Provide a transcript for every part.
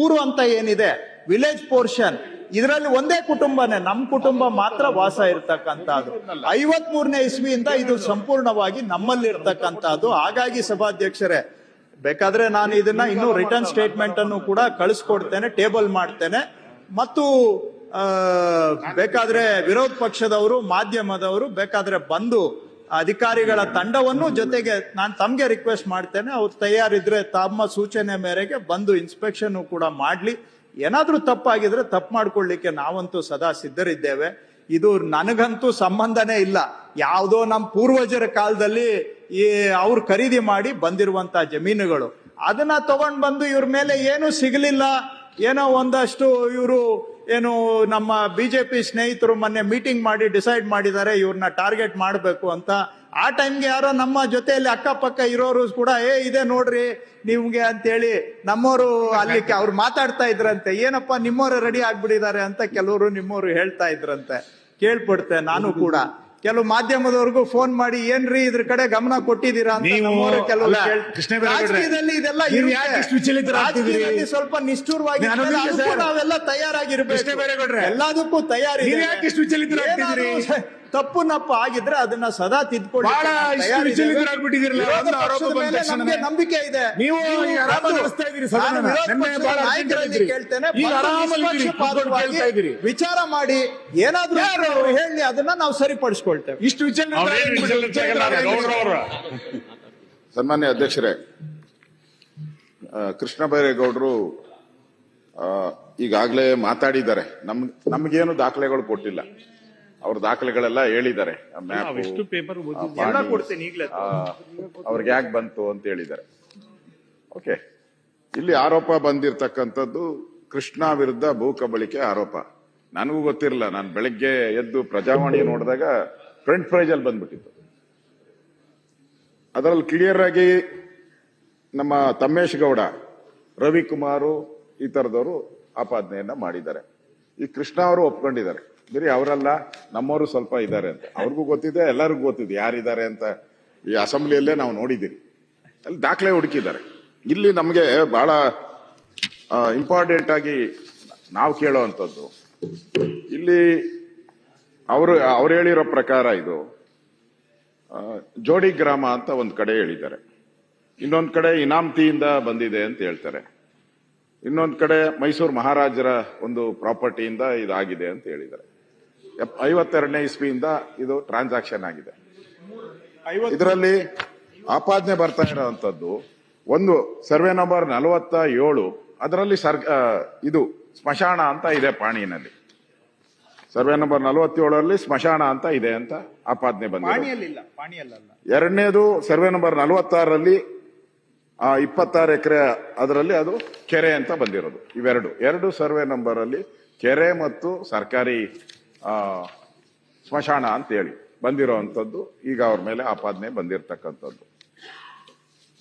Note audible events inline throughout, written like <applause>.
ಊರು ಅಂತ ಏನಿದೆ ವಿಲೇಜ್ ಪೋರ್ಷನ್ ಇದರಲ್ಲಿ ಒಂದೇ ಕುಟುಂಬನೇ ನಮ್ಮ ಕುಟುಂಬ ಮಾತ್ರ ವಾಸ ಇರ್ತಕ್ಕಂಥದ್ದು. ಐವತ್ ಮೂರನೇ ಇಸ್ವಿಯಿಂದ ಇದು ಸಂಪೂರ್ಣವಾಗಿ ನಮ್ಮಲ್ಲಿ ಇರ್ತಕ್ಕಂಥದ್ದು ಹಾಗಾಗಿ ಸಭಾಧ್ಯಕ್ಷರೇ, ಬೇಕಾದ್ರೆ ನಾನು ಇದನ್ನ ಇನ್ನೂ ರಿಟರ್ನ್ ಸ್ಟೇಟ್ಮೆಂಟ್ ಅನ್ನು ಕೂಡ ಕಳಿಸ್ಕೊಡ್ತೇನೆ ಟೇಬಲ್ ಮಾಡ್ತೇನೆ. ಮತ್ತು ಬೇಕಾದ್ರೆ ವಿರೋಧ ಪಕ್ಷದವರು, ಮಾಧ್ಯಮದವರು, ಬೇಕಾದ್ರೆ ಬಂದು ಅಧಿಕಾರಿಗಳ ತಂಡವನ್ನು ಜೊತೆಗೆ ನಾನು ತಮಗೆ ರಿಕ್ವೆಸ್ಟ್ ಮಾಡ್ತೇನೆ. ಅವ್ರು ತಯಾರಿದ್ರೆ ತಮ್ಮ ಸೂಚನೆ ಮೇರೆಗೆ ಬಂದು ಇನ್ಸ್ಪೆಕ್ಷನ್ ಕೂಡ ಮಾಡ್ಲಿ. ಏನಾದರೂ ತಪ್ಪಾಗಿದ್ರೆ ತಪ್ಪು ಮಾಡ್ಕೊಳ್ಳಿಕ್ಕೆ ನಾವಂತೂ ಸದಾ ಸಿದ್ಧರಿದ್ದೇವೆ. ಇದು ನನಗಂತೂ ಸಂಬಂಧನೇ ಇಲ್ಲ. ಯಾವುದೋ ನಮ್ಮ ಪೂರ್ವಜರ ಕಾಲದಲ್ಲಿ ಈ ಅವ್ರು ಖರೀದಿ ಮಾಡಿ ಬಂದಿರುವಂತ ಜಮೀನುಗಳು. ಅದನ್ನ ತಗೊಂಡ್ ಬಂದು ಇವ್ರ ಮೇಲೆ ಏನು ಸಿಗಲಿಲ್ಲ. ಏನೋ ಒಂದಷ್ಟು ಇವರು ಏನು, ನಮ್ಮ ಬಿಜೆಪಿ ಸ್ನೇಹಿತರು ಮೊನ್ನೆ ಮೀಟಿಂಗ್ ಮಾಡಿ ಡಿಸೈಡ್ ಮಾಡಿದ್ದಾರೆ ಇವ್ರನ್ನ ಟಾರ್ಗೆಟ್ ಮಾಡಬೇಕು ಅಂತ. ಆ ಟೈಮ್ಗೆ ಯಾರೋ ನಮ್ಮ ಜೊತೆಯಲ್ಲಿ ಅಕ್ಕಪಕ್ಕ ಇರೋರು ಕೂಡ, ಏ, ಇದೆ ನೋಡ್ರಿ, ನಿಮ್ಗೆ ಅಂತೇಳಿ ನಮ್ಮವರು ಅಲ್ಲಿ ಅವ್ರು ಮಾತಾಡ್ತಾ ಇದ್ರಂತೆ. ಏನಪ್ಪ ನಿಮ್ಮವರು ರೆಡಿ ಆಗ್ಬಿಟ್ಟಿದ್ದಾರೆ ಅಂತ ಕೆಲವರು ನಿಮ್ಮವರು ಹೇಳ್ತಾ ಇದ್ರಂತೆ. ಕೇಳ್ಪಡ್ತೆ, ನಾನು ಕೂಡ. ಕೆಲವು ಮಾಧ್ಯಮದವರೆಗೂ ಫೋನ್ ಮಾಡಿ ಏನ್ರಿ ಇದ್ರ ಕಡೆ ಗಮನ ಕೊಟ್ಟಿದ್ದೀರಾ ರಾಜಕೀಯದಲ್ಲಿ ಸ್ವಲ್ಪ ನಿಷ್ಠುರವಾಗಿ ನಾವೆಲ್ಲ ತಯಾರಾಗಿರ್ಬೇಕು. ಎಲ್ಲದಕ್ಕೂ ತಯಾರಿ ತಪ್ಪು ನಪ್ಪು ಆಗಿದ್ರೆ ಅದನ್ನ ಸದಾ ತಿದ್ಕೊಳ್ಳಿ. ನಂಬಿಕೆ ಇದೆ. ನೀವು. ಕೇಳ್ತೇನೆ. ವಿಚಾರ ಮಾಡಿ ಏನಾದ್ರೂ ಹೇಳಿ ಅದನ್ನ ನಾವು ಸರಿಪಡಿಸ್ಕೊಳ್ತೇವೆ. ಇಷ್ಟು ವಿಚಾರ. ಸನ್ಮಾನ್ಯ ಅಧ್ಯಕ್ಷರೇ ಆ, ಕೃಷ್ಣ ಬೈರೇಗೌಡರು ಆ, ಈಗಾಗಲೇ ಮಾತಾಡಿದ್ದಾರೆ. ನಮ್ ನಮ್ಗೇನು ದಾಖಲೆಗಳು ಕೊಟ್ಟಿಲ್ಲ. ಅವ್ರ ದಾಖಲೆಗಳೆಲ್ಲ ಹೇಳಿದ್ದಾರೆ. ಅವ್ರಿಗೆ ಯಾಕೆ ಬಂತು ಅಂತ ಹೇಳಿದ್ದಾರೆ. ಓಕೆ ಇಲ್ಲಿ ಆರೋಪ ಬಂದಿರತಕ್ಕಂಥದ್ದು ಕೃಷ್ಣ ವಿರುದ್ಧ ಭೂ ಕಬಳಿಕೆ ಆರೋಪ. ನನಗೂ ಗೊತ್ತಿರಲಿಲ್ಲ ನಾನು ಬೆಳಗ್ಗೆ ಎದ್ದು ಪ್ರಜಾವಾಣಿ ನೋಡಿದಾಗ ಫ್ರಂಟ್ ಪ್ರೈಜ್ ಅಲ್ಲಿ ಬಂದ್ಬಿಟ್ಟಿತ್ತು. ಅದರಲ್ಲಿ ಕ್ಲಿಯರ್ ಆಗಿ ನಮ್ಮ ತಮ್ಮೇಶ್ ಗೌಡ ರವಿಕುಮಾರು ಈ ತರದವರು ಆಪಾದನೆಯನ್ನ ಮಾಡಿದ್ದಾರೆ. ಈ ಕೃಷ್ಣ ಅವರು ಒಪ್ಕೊಂಡಿದ್ದಾರೆ. ಬರೀ ಅವರಲ್ಲ, ನಮ್ಮವರು ಸ್ವಲ್ಪ ಇದ್ದಾರೆ ಅಂತ. ಅವ್ರಿಗೂ ಗೊತ್ತಿದೆ, ಎಲ್ಲರಿಗೂ ಗೊತ್ತಿದೆ ಯಾರಿದ್ದಾರೆ ಅಂತ ಈ ಅಸೆಂಬ್ಲಿಯಲ್ಲೇ ನಾವು ನೋಡಿದ್ದೀರಿ. ಅಲ್ಲಿ ದಾಖಲೆ ಹುಡುಕಿದ್ದಾರೆ. ಇಲ್ಲಿ ನಮಗೆ ಬಹಳ ಇಂಪಾರ್ಟೆಂಟ್ ಆಗಿ ನಾವು ಕೇಳೋವಂಥದ್ದು ಇಲ್ಲಿ ಅವರು, ಅವ್ರು ಹೇಳಿರೋ ಪ್ರಕಾರ ಇದು ಜೋಡಿ ಗ್ರಾಮ ಅಂತ ಒಂದು ಕಡೆ ಹೇಳಿದ್ದಾರೆ. ಇನ್ನೊಂದು ಕಡೆ ಇನಾಮ್ತಿಯಿಂದ ಬಂದಿದೆ ಅಂತ ಹೇಳ್ತಾರೆ. ಇನ್ನೊಂದು ಕಡೆ ಮೈಸೂರು ಮಹಾರಾಜರ ಒಂದು ಪ್ರಾಪರ್ಟಿಯಿಂದ ಇದಾಗಿದೆ ಅಂತ ಹೇಳಿದ್ದಾರೆ. ಐವತ್ತೆರಡನೇ ಇಸ್ವಿಯಿಂದ ಇದು ಟ್ರಾನ್ಸಾಕ್ಷನ್ ಆಗಿದೆ. ಇದರಲ್ಲಿ ಆಪಾದನೆ ಬರ್ತಾ ಇರೋವಂಥದ್ದು ಒಂದು ಸರ್ವೆ ನಂಬರ್ ನಲವತ್ತ ಏಳು ಅದರಲ್ಲಿ ಸರ್ ಇದು ಸ್ಮಶಾನ ಅಂತ ಇದೆ ಪಾಣಿನಲ್ಲಿ ಸರ್ವೆ ನಂಬರ್ ನಲವತ್ತೇಳರಲ್ಲಿ ಸ್ಮಶಾನ ಅಂತ ಇದೆ ಅಂತ ಆಪಾದನೆ ಬಂದಿದೆ. ಎರಡನೇದು ಸರ್ವೆ ನಂಬರ್ ನಲವತ್ತಾರರಲ್ಲಿ ಆ ಇಪ್ಪತ್ತಾರು ಎಕರೆ ಅದರಲ್ಲಿ ಅದು ಕೆರೆ ಅಂತ ಬಂದಿರೋದು. ಇವೆರಡು. ಎರಡು ಸರ್ವೆ ನಂಬರ್ ಅಲ್ಲಿ ಕೆರೆ ಮತ್ತು ಸರ್ಕಾರಿ ಸ್ಮಶಾನ ಅಂತ ಹೇಳಿ ಬಂದಿರೋವಂಥದ್ದು ಈಗ ಅವ್ರ ಮೇಲೆ ಆಪಾದನೆ ಬಂದಿರತಕ್ಕಂಥದ್ದು.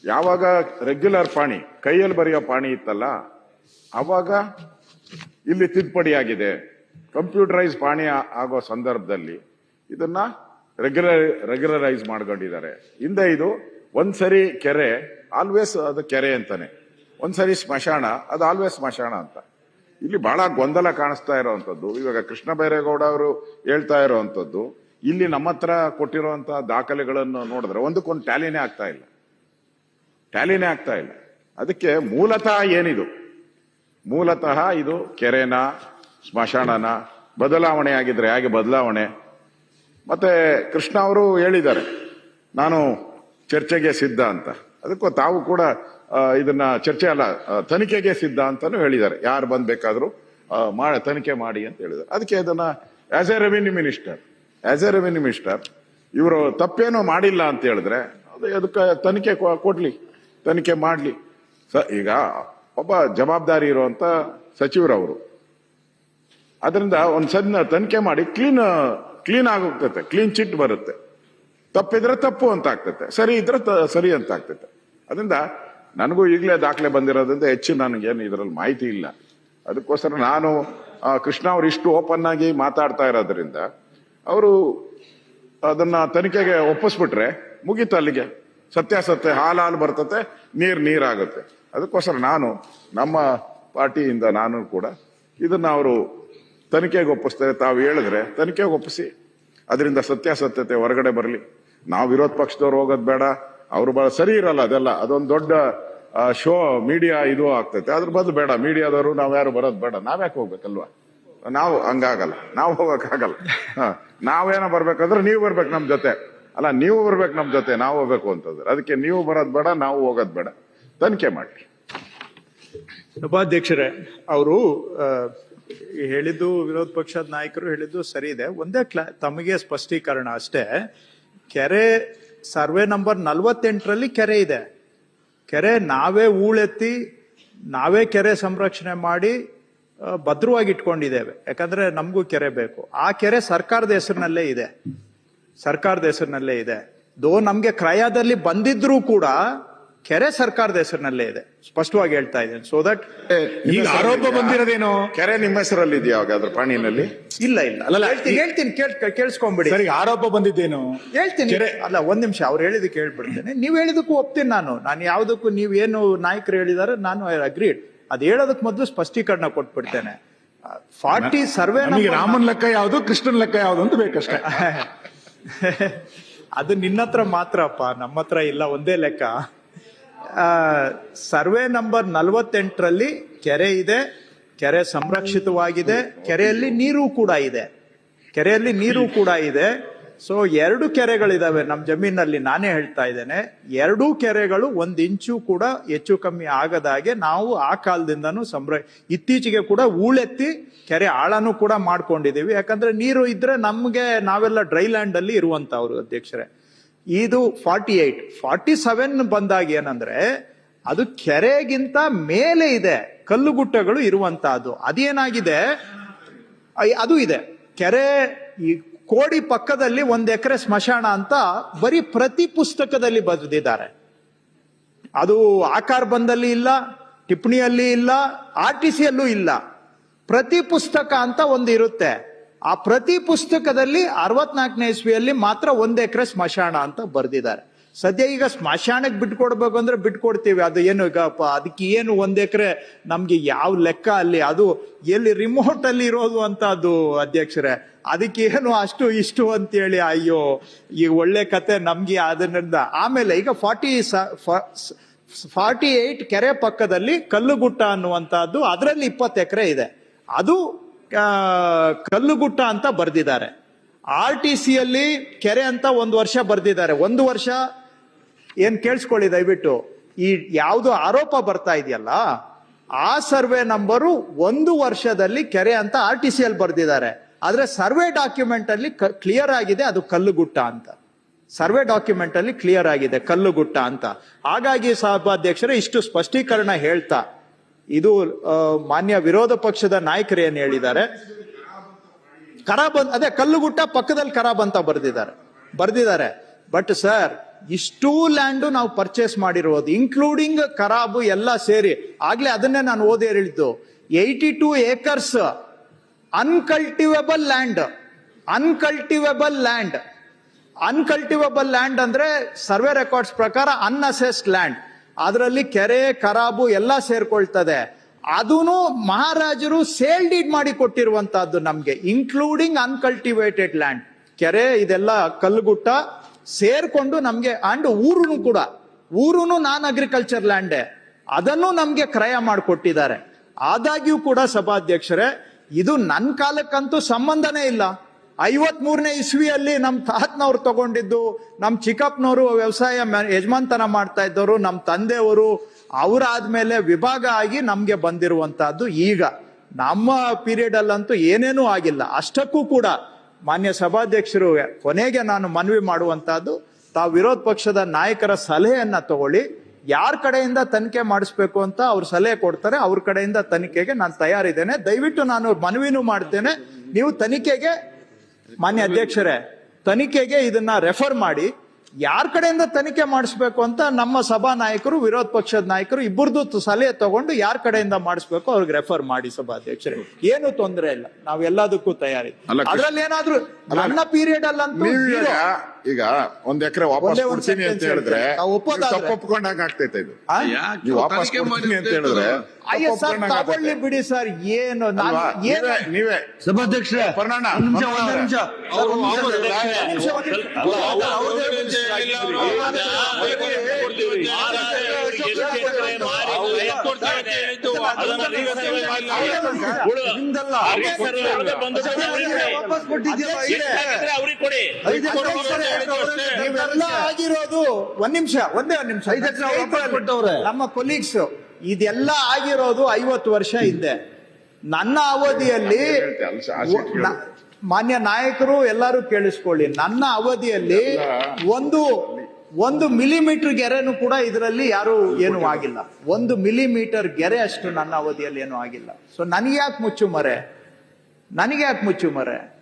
ಯಾವಾಗ ರೆಗ್ಯುಲರ್ ಪಾಣಿ, ಕೈಯಲ್ಲಿ ಬರೆಯೋ ಪಾಣಿ ಇತ್ತಲ್ಲ, ಅವಾಗ ಇಲ್ಲಿ ತಿದ್ದುಪಡಿ ಆಗಿದೆ. ಕಂಪ್ಯೂಟರೈಸ್ ಪಾಣಿ ಆಗೋ ಸಂದರ್ಭದಲ್ಲಿ ಇದನ್ನ ರೆಗ್ಯುಲರ್ ರೆಗ್ಯುಲರೈಸ್ ಮಾಡ್ಕೊಂಡಿದ್ದಾರೆ. ಹಿಂದೆ ಇದು ಒಂದ್ಸರಿ ಕೆರೆ ಆಲ್ವೇಸ್ ಅದು ಕೆರೆ ಅಂತಾನೆ. ಒಂದ್ಸರಿ ಸ್ಮಶಾನ, ಅದು ಆಲ್ವೇಸ್ ಸ್ಮಶಾನ ಅಂತ. ಇಲ್ಲಿ ಬಹಳ ಗೊಂದಲ ಕಾಣಿಸ್ತಾ ಇರೋವಂಥದ್ದು. ಇವಾಗ ಕೃಷ್ಣ ಬೈರೇಗೌಡ ಅವರು ಹೇಳ್ತಾ ಇರೋವಂಥದ್ದು, ಇಲ್ಲಿ ನಮ್ಮ ಹತ್ರ ಕೊಟ್ಟಿರುವಂತಹ ದಾಖಲೆಗಳನ್ನು ನೋಡಿದ್ರೆ ಒಂದಕ್ಕೊಂದು ಟ್ಯಾಲಿನೇ ಆಗ್ತಾ ಇಲ್ಲ. ಟ್ಯಾಲಿನೇ ಆಗ್ತಾ ಇಲ್ಲ. ಅದಕ್ಕೆ ಮೂಲತಃ ಏನಿದು? ಮೂಲತಃ ಇದು ಕೆರೆನ, ಸ್ಮಶಾನನ ಬದಲಾವಣೆ ಆಗಿದ್ರೆ ಹೇಗೆ ಬದಲಾವಣೆ? ಮತ್ತೆ ಕೃಷ್ಣ ಅವರು ಹೇಳಿದ್ದಾರೆ, ನಾನು ಚರ್ಚೆಗೆ ಸಿದ್ಧ ಅಂತ. ಅದಕ್ಕೂ ತಾವು ಕೂಡ ಇದನ್ನ ಚರ್ಚೆ ಅಲ್ಲ ತನಿಖೆಗೆ ಸಿದ್ಧ ಅಂತಾನು ಹೇಳಿದ್ದಾರೆ. ಯಾರು ಬಂದ್ ಬೇಕಾದ್ರೂ ಮಾಡ, ತನಿಖೆ ಮಾಡಿ ಅಂತ ಹೇಳಿದ್ದಾರೆ. ಅದಕ್ಕೆ ಅದನ್ನ as a revenue minister as a revenue minister ಇವರು ತಪ್ಪೇನೋ ಮಾಡಿಲ್ಲ ಅಂತ ಹೇಳಿದ್ರೆ, ಅದು ಅದಕ್ಕೆ ತನಿಖೆ ಕೊಡ್ಲಿ, ತನಿಖೆ ಮಾಡ್ಲಿ. ಸ, ಈಗ ಒಬ್ಬ ಜವಾಬ್ದಾರಿ ಇರುವಂತ ಸಚಿವರವರು, ಅದರಿಂದ ಒಂದ್ ಸಣ್ಣ ತನಿಖೆ ಮಾಡಿ ಕ್ಲೀನ್ ಕ್ಲೀನ್ ಆಗೋಗ್ತೈತೆ ಕ್ಲೀನ್ ಚಿಟ್ ಬರುತ್ತೆ. ತಪ್ಪಿದ್ರೆ ತಪ್ಪು ಅಂತ ಆಗ್ತೈತೆ, ಸರಿ ಇದ್ರೆ ಸರಿ ಅಂತ ಆಗ್ತೈತೆ. ಅದರಿಂದ ನನಗೂ ಈಗಲೇ ದಾಖಲೆ ಬಂದಿರೋದ್ರಿಂದ ಹೆಚ್ಚು ನನಗೇನು ಇದರಲ್ಲಿ ಮಾಹಿತಿ ಇಲ್ಲ. ಅದಕ್ಕೋಸ್ಕರ ನಾನು ಕೃಷ್ಣ ಅವರು ಇಷ್ಟು ಓಪನ್ ಆಗಿ ಮಾತಾಡ್ತಾ ಇರೋದ್ರಿಂದ ಅವರು ಅದನ್ನ ತನಿಖೆಗೆ ಒಪ್ಪಿಸ್ಬಿಟ್ರೆ ಮುಗೀತು ಅಲ್ಲಿಗೆ. ಸತ್ಯ ಹಾಲು ಹಾಲು ಬರ್ತತೆ, ನೀರ್ ನೀರಾಗುತ್ತೆ. ಅದಕ್ಕೋಸ್ಕರ ನಾನು, ನಮ್ಮ ಪಾರ್ಟಿಯಿಂದ ನಾನು ಕೂಡ ಇದನ್ನ ಅವರು ತನಿಖೆಗೆ ಒಪ್ಪಿಸ್ತಾರೆ ತಾವು ಹೇಳಿದ್ರೆ ತನಿಖೆಗೆ ಒಪ್ಪಿಸಿ. ಅದರಿಂದ ಸತ್ಯಾಸತ್ಯತೆ ಹೊರಗಡೆ ಬರಲಿ. ನಾವು ವಿರೋಧ ಪಕ್ಷದವ್ರು ಹೋಗೋದು ಬೇಡ. ಅವರು ಬಹಳ ಸರಿ ಇರಲ್ಲ ಅದೆಲ್ಲ. ಅದೊಂದು ದೊಡ್ಡ ಶೋ ಮೀಡಿಯಾ ಇದು ಆಗ್ತೈತೆ. ಅದ್ರ ಬದಲು ಬೇಡ, ಮೀಡಿಯಾದವರು ನಾವು ಯಾರು ಬರೋದು ಬೇಡ. ನಾವ್ಯಾಕೆ ಹೋಗ್ಬೇಕಲ್ವಾ? ನಾವು ಹಂಗಾಗಲ್ಲ. ನಾವು ಹೋಗಕ್ಕಾಗಲ್ಲ ನಾವೇನೋ ಬರ್ಬೇಕಂದ್ರೆ ನೀವು ಬರ್ಬೇಕು ನಮ್ಮ ಜೊತೆ. ಅಲ್ಲ, ನೀವು ಬರ್ಬೇಕು ನಮ್ಮ ಜೊತೆ, ನಾವು ಹೋಗ್ಬೇಕು ಅಂತಂದ್ರೆ. ಅದಕ್ಕೆ ನೀವು ಬರೋದು ಬೇಡ, ನಾವು ಹೋಗೋದು ಬೇಡ. ತನಿಖೆ ಮಾಡಿ ಉಪಾಧ್ಯಕ್ಷರೇ ಅವರು ಹೇಳಿದ್ದು ವಿರೋಧ ಪಕ್ಷದ ನಾಯಕರು ಹೇಳಿದ್ದು ಸರಿ ಇದೆ. ಒಂದೇ ಕ್ಲಾ, ತಮಗೆ ಸ್ಪಷ್ಟೀಕರಣ ಅಷ್ಟೇ. ಕೆರೆ, ಸರ್ವೆ ನಂಬರ್ ನಲ್ವತ್ತೆಂಟರಲ್ಲಿ ಕೆರೆ ಇದೆ. ಕೆರೆ ನಾವೇ ಹೂಳೆತ್ತಿ ನಾವೇ ಕೆರೆ ಸಂರಕ್ಷಣೆ ಮಾಡಿ ಭದ್ರವಾಗಿ ಇಟ್ಕೊಂಡಿದ್ದೇವೆ ಯಾಕಂದ್ರೆ ನಮಗೂ ಕೆರೆ ಬೇಕು. ಆ ಕೆರೆ ಸರ್ಕಾರದ ಹೆಸರಿನಲ್ಲೇ ಇದೆ. ಸರ್ಕಾರದ ಹೆಸರಿನಲ್ಲೇ ಇದೆ. ದೋ ನಮಗೆ ಕ್ರಯದಲ್ಲಿ ಬಂದಿದ್ರೂ ಕೂಡ ಕೆರೆ ಸರ್ಕಾರದ ಹೆಸರಿನಲ್ಲೇ ಇದೆ. ಸ್ಪಷ್ಟವಾಗಿ ಹೇಳ್ತಾ ಇದ್ದೇನೆ. ಸೊ ದಟ್ ಈಗ ಆರೋಪ ಬಂದಿರೋದೇನು? ಕೆರೆ ನಿಮ್ಮ ಹೆಸರಲ್ಲಿ ಇದೆಯಾ ಹಾಗಾದ್ರೆ ಪಾಣಿನಲ್ಲಿ ಇಲ್ಲ ಇಲ್ಲ. ಅಲ್ಲಲ್ಲ, ಹೇಳ್ತೀನಿ ಹೇಳ್ತೀನಿ ಕೇಳ್ ಕೇಳಿಸ್ಕೊಂಬಿಡಿ. ಸರಿ ಆರೋಪ ಬಂದಿದ್ದೇನು? ಹೇಳ್ತೀನಿ. ಅಲ್ಲ ಒಂದ್ ನಿಮಿಷ ಅವ್ರು ಹೇಳಿದಕ್ಕೆ ಹೇಳ್ಬಿಡ್ತೇನೆ ನೀವು ಹೇಳಿದಕ್ಕೂ ಒಪ್ತೀನಿ ನಾನು. ನಾನು ಯಾವ್ದಕ್ಕೂ ನೀವು ಏನು ನಾಯಕರು ಹೇಳಿದಾರೆ ನಾನು ಅಗ್ರೀಡ್ ಅದ್ ಹೇಳೋದಕ್ಕೆ ಮೊದಲು ಸ್ಪಷ್ಟೀಕರಣ ಕೊಟ್ಬಿಡ್ತೇನೆ. ಫಾರ್ಟಿ ಸರ್ವೆ ನಮಗೆ ರಾಮನ್ ಲೆಕ್ಕ ಯಾವುದು ಕೃಷ್ಣನ್ ಲೆಕ್ಕ ಯಾವುದು ಅಂತ ಬೇಕಷ್ಟೇ. <laughs> ಅದು ನಿನ್ನತ್ರ ಮಾತ್ರಪ್ಪ ನಮ್ಮ ಹತ್ರ ಇಲ್ಲ ಒಂದೇ ಲೆಕ್ಕ. ಸರ್ವೆ ನಂಬರ್ ನಲವತ್ತೆಂಟರಲ್ಲಿ ಕೆರೆ ಇದೆ, ಕೆರೆ ಸಂರಕ್ಷಿತವಾಗಿದೆ, ಕೆರೆಯಲ್ಲಿ ನೀರು ಕೂಡ ಇದೆ. ಕೆರೆಯಲ್ಲಿ ನೀರು ಕೂಡ ಇದೆ. ಸೊ ಎರಡು ಕೆರೆಗಳಿದಾವೆ ನಮ್ಮ ಜಮೀನಲ್ಲಿ, ನಾನೇ ಹೇಳ್ತಾ ಇದ್ದೇನೆ. ಎರಡೂ ಕೆರೆಗಳು ಒಂದ್ ಇಂಚು ಕೂಡ ಹೆಚ್ಚು ಕಮ್ಮಿ ಆಗದಾಗೆ ನಾವು ಆ ಕಾಲದಿಂದನೂ ಸಂರ, ಇತ್ತೀಚೆಗೆ ಕೂಡ ಊಳೆತ್ತಿ ಕೆರೆ ಆಳನೂ ಕೂಡ ಮಾಡ್ಕೊಂಡಿದೀವಿ ಯಾಕಂದ್ರೆ ನೀರು ಇದ್ರೆ ನಮಗೆ ನಾವೆಲ್ಲ ಡ್ರೈ ಲ್ಯಾಂಡ್ ಅಲ್ಲಿ ಇರುವಂತವ್ರು ಅಧ್ಯಕ್ಷರೇ. ಇದು ಫಾರ್ಟಿ ಏಟ್ ಫಾರ್ಟಿ ಸೆವೆನ್ ಬಂದಾಗ ಏನಂದ್ರೆ, ಅದು ಕೆರೆಗಿಂತ ಮೇಲೆ ಇದೆ ಕಲ್ಲುಗುಟ್ಟಗಳು ಇರುವಂತಹದ್ದು. ಅದೇನಾಗಿದೆ? ಅದು ಇದೆ. ಕೆರೆ ಈ ಕೋಡಿ ಪಕ್ಕದಲ್ಲಿ ಒಂದು ಎಕರೆ ಸ್ಮಶಾನ ಅಂತ ಬರೀ ಪ್ರತಿ ಪುಸ್ತಕದಲ್ಲಿ ಬರೆದಿದ್ದಾರೆ. ಅದು ಆಕಾರ ಬಂದಲ್ಲಿ ಇಲ್ಲ, ಟಿಪ್ಪಣಿಯಲ್ಲಿ ಇಲ್ಲ, ಆರ್ ಟಿ ಸಿಯಲ್ಲೂ ಇಲ್ಲ. ಪ್ರತಿ ಪುಸ್ತಕ ಅಂತ ಒಂದು ಇರುತ್ತೆ ಆ ಪ್ರತಿ ಪುಸ್ತಕದಲ್ಲಿ ಅರವತ್ನಾಲ್ಕನೇ ಇಸ್ವಿಯಲ್ಲಿ ಮಾತ್ರ ಒಂದ್ ಎಕರೆ ಸ್ಮಶಾನ ಅಂತ ಬರ್ದಿದ್ದಾರೆ. ಸದ್ಯ ಈಗ ಸ್ಮಶಾನಕ್ಕೆ ಬಿಟ್ಕೊಡ್ಬೇಕು ಅಂದ್ರೆ ಬಿಟ್ಕೊಡ್ತೀವಿ. ಅದು ಏನು ಈಗ ಅದಕ್ಕೆ ಏನು ಒಂದ್ ಎಕರೆ ನಮ್ಗೆ ಯಾವ ಲೆಕ್ಕ ಅಲ್ಲಿ? ಅದು ಎಲ್ಲಿ ರಿಮೋಟ್ ಅಲ್ಲಿ ಇರೋದು ಅಂತ ಅದು ಅಧ್ಯಕ್ಷರೇ. ಅದಕ್ಕೆ ಏನು ಅಷ್ಟು ಇಷ್ಟು ಅಂತೇಳಿ ಅಯ್ಯೋ, ಈ ಒಳ್ಳೆ ಕತೆ ನಮ್ಗೆ ಅದರಿಂದ. ಆಮೇಲೆ ಈಗ ಫಾರ್ಟಿ ಫಾರ್ಟಿ ಏಟ್ ಕೆರೆ ಪಕ್ಕದಲ್ಲಿ ಕಲ್ಲುಗುಟ್ಟ ಅನ್ನುವಂತಹದ್ದು ಅದರಲ್ಲಿ ಇಪ್ಪತ್ತು ಎಕರೆ ಇದೆ. ಅದು ಕಲ್ಲುಗುಟ್ಟ ಅಂತ ಬರ್ದಿದ್ದಾರೆ. ಆರ್ ಟಿ ಸಿಯಲ್ಲಿ ಕೆರೆ ಅಂತ ಒಂದು ವರ್ಷ ಬರ್ದಿದ್ದಾರೆ. ಒಂದು ವರ್ಷ ಏನ್ ಕೇಳಿಸ್ಕೊಳ್ಳಿ ದಯವಿಟ್ಟು. ಈ ಯಾವುದು ಆರೋಪ ಬರ್ತಾ ಇದೆಯಲ್ಲ, ಆ ಸರ್ವೆ ನಂಬರು ಒಂದು ವರ್ಷದಲ್ಲಿ ಕೆರೆ ಅಂತ ಆರ್ ಟಿ ಸಿ ಅಲ್ಲಿ ಬರ್ದಿದ್ದಾರೆ. ಆದ್ರೆ ಸರ್ವೆ ಡಾಕ್ಯುಮೆಂಟ್ ಅಲ್ಲಿ ಕ್ಲಿಯರ್ ಆಗಿದೆ ಅದು ಕಲ್ಲುಗುಟ್ಟ ಅಂತ. ಸರ್ವೆ ಡಾಕ್ಯುಮೆಂಟ್ ಅಲ್ಲಿ ಕ್ಲಿಯರ್ ಆಗಿದೆ ಕಲ್ಲುಗುಟ್ಟ ಅಂತ. ಹಾಗಾಗಿ ಸಭಾಧ್ಯಕ್ಷರೇ ಇಷ್ಟು ಸ್ಪಷ್ಟೀಕರಣ ಹೇಳ್ತಾ ಇದು ಮಾನ್ಯ ವಿರೋಧ ಪಕ್ಷದ ನಾಯಕರು ಏನು ಹೇಳಿದ್ದಾರೆ ಅಂತ ಅದೇ ಕಲ್ಲುಗುಟ್ಟ ಪಕ್ಕದಲ್ಲಿ ಕರಾಬ್ ಅಂತ ಬರ್ದಿದ್ದಾರೆ ಬರ್ದಿದ್ದಾರೆ. ಬಟ್ ಸರ್ ಇಷ್ಟೂ ಲ್ಯಾಂಡು ನಾವು ಪರ್ಚೇಸ್ ಮಾಡಿರೋದು ಇನ್ಕ್ಲೂಡಿಂಗ್ ಖರಾಬು ಎಲ್ಲ ಸೇರಿ. ಆಗ್ಲೇ ಅದನ್ನೇ ನಾನು ಓದಿ ಹೇಳಿದ್ದು eighty two acres uncultivable land uncultivable land uncultivable land ಅಂದ್ರೆ ಸರ್ವೆ ರೆಕಾರ್ಡ್ಸ್ ಪ್ರಕಾರ ಅನ್ಅಸೆಸ್ಡ್ ಲ್ಯಾಂಡ್ ಅದರಲ್ಲಿ ಕೆರೆ, ಕರಾಬು ಎಲ್ಲ ಸೇರ್ಕೊಳ್ತದೆ. ಅದೂ ಮಹಾರಾಜರು ಸೇಲ್ ಡೀಡ್ ಮಾಡಿ ಕೊಟ್ಟಿರುವಂತಹದ್ದು ನಮಗೆ ಇನ್ಕ್ಲೂಡಿಂಗ್ ಅನ್ಕಲ್ಟಿವೇಟೆಡ್ ಲ್ಯಾಂಡ್ ಕೆರೆ, ಇದೆಲ್ಲ ಕಲ್ಲುಗುಟ್ಟ ಸೇರ್ಕೊಂಡು ನಮ್ಗೆ ಅಂಡ್ ಊರುನು ಕೂಡ. ಊರು ನಾನ್ ಅಗ್ರಿಕಲ್ಚರ್ ಲ್ಯಾಂಡೇ ಅದನ್ನು ನಮ್ಗೆ ಕ್ರಯ ಮಾಡಿಕೊಟ್ಟಿದ್ದಾರೆ. ಆದಾಗ್ಯೂ ಕೂಡ ಸಭಾಧ್ಯಕ್ಷರೇ, ಇದು ನನ್ನ ಕಾಲಕ್ಕಂತೂ ಸಂಬಂಧನೇ ಇಲ್ಲ. ಐವತ್ ಮೂರನೇ ಇಸ್ವಿಯಲ್ಲಿ ನಮ್ಮ ತಾತನವ್ರು ತಗೊಂಡಿದ್ದು ನಮ್ಮ ಚಿಕ್ಕಪ್ಪನವರು ವ್ಯವಸಾಯ ಯಜಮಾನ್ತನ ಮಾಡ್ತಾ ಇದ್ದವರು ನಮ್ಮ ತಂದೆಯವರು, ಅವರಾದ್ಮೇಲೆ ವಿಭಾಗ ಆಗಿ ನಮ್ಗೆ ಬಂದಿರುವಂತಹದ್ದು ಈಗ. ನಮ್ಮ ಪೀರಿಯಡ್ ಅಲ್ಲಂತೂ ಏನೇನೂ ಆಗಿಲ್ಲ. ಅಷ್ಟಕ್ಕೂ ಕೂಡ ಮಾನ್ಯ ಸಭಾಧ್ಯಕ್ಷರು ಕೊನೆಗೆ ನಾನು ಮನವಿ ಮಾಡುವಂತಹದ್ದು, ತಾವು ವಿರೋಧ ಪಕ್ಷದ ನಾಯಕರ ಸಲಹೆಯನ್ನ ತಗೊಳ್ಳಿ. ಯಾರ ಕಡೆಯಿಂದ ತನಿಖೆ ಮಾಡಿಸ್ಬೇಕು ಅಂತ ಅವ್ರು ಸಲಹೆ ಕೊಡ್ತಾರೆ, ಅವ್ರ ಕಡೆಯಿಂದ ತನಿಖೆಗೆ ನಾನು ತಯಾರಿದ್ದೇನೆ. ದಯವಿಟ್ಟು ನಾನು ಮನವಿನೂ ಮಾಡ್ತೇನೆ. ನೀವು ತನಿಖೆಗೆ ಮಾನ್ಯ ಅಧ್ಯಕ್ಷರೇ ತನಿಖೆಗೆ ಇದನ್ನ ರೆಫರ್ ಮಾಡಿ ಯಾರ ಕಡೆಯಿಂದ ತನಿಖೆ ಮಾಡಿಸ್ಬೇಕು ಅಂತ ನಮ್ಮ ಸಭಾ ನಾಯಕರು ವಿರೋಧ ಪಕ್ಷದ ನಾಯಕರು ಇಬ್ಬರದು ಸಲಹೆ ತಗೊಂಡು ಯಾರ ಕಡೆಯಿಂದ ಮಾಡಿಸ್ಬೇಕು ಅವ್ರಿಗೆ ರೆಫರ್ ಮಾಡಿ ಸಭಾಧ್ಯಕ್ಷರೇ ಏನು ತೊಂದರೆ ಇಲ್ಲ. ನಾವ್ ಎಲ್ಲದಕ್ಕೂ ತಯಾರಿ. ಅದ್ರಲ್ಲಿ ಏನಾದ್ರೂ ನನ್ನ ಪೀರಿಯಡ್ ಅಲ್ಲ. ಈಗ ಒಂದ್ ಎಕರೆ ವಾಪಸ್ ಕೊಡ್ತೀನಿ ಅಂತ ಹೇಳಿದ್ರೆ ಒಪ್ಕೊಂಡಾಗ ಆಗ್ತೈತೆ ಇದು? ನೀವು ವಾಪಸ್ ಕೊಡ್ತೀನಿ ಅಂತ ಹೇಳಿದ್ರೆ ತಗೊಳ್ಳಿ ಬಿಡಿ ಸರ್ ಏನು ನಾನು ಏನು ನೀವೇ ಸಭಾಧ್ಯಕ್ಷ ಸಭಾಧ್ಯಕ್ಷರೇ ಪರ್ಣಣ್ಣ, ಒಂದ್ ನಿಮಿಷ ನಿಮಿಷ ಅವ್ರು ಒಂದ್ ನಿಮಿಷ. ವಾಪಸ್ ಒಂದ್ ನಿಮಿಷ, ಒಂದ್ ನಿಮಿಷ. ನಿಮ್ದಲ್ಲ ವಾಪಸ್ ಕೊಟ್ಟಿದ್ದೀರಾ ಅವ್ರಿಗೆ ಕೊಡಿ. ಆಗಿರೋದು ಒಂದ್ ನಿಮಿಷ ಒಂದೇ ಒಂದ್ ನಿಮಿಷ. ನಮ್ಮ ಕೊಲೀಗ್ಸ್ ಇದೆಲ್ಲ ಆಗಿರೋದು ಐವತ್ತು ವರ್ಷ ಹಿಂದೆ ನನ್ನ ಅವಧಿಯಲ್ಲಿ ಮಾನ್ಯ ನಾಯಕರು ಎಲ್ಲರೂ ಕೇಳಿಸ್ಕೊಳ್ಳಿ. ನನ್ನ ಅವಧಿಯಲ್ಲಿ ಒಂದು ಒಂದು ಮಿಲಿಮೀಟರ್ ಗೆರೆನೂ ಕೂಡ ಇದರಲ್ಲಿ ಯಾರು ಏನು ಆಗಿಲ್ಲ. ಒಂದು ಮಿಲಿಮೀಟರ್ ಗೆರೆ ಅಷ್ಟು ನನ್ನ ಅವಧಿಯಲ್ಲಿ ಏನು ಆಗಿಲ್ಲ. ಸೊ ನನಗೆ ಯಾಕೆ ಮುಚ್ಚು ಮರೆ? ನನಗೆ ಯಾಕೆ ಮುಚ್ಚು ಮರೆ?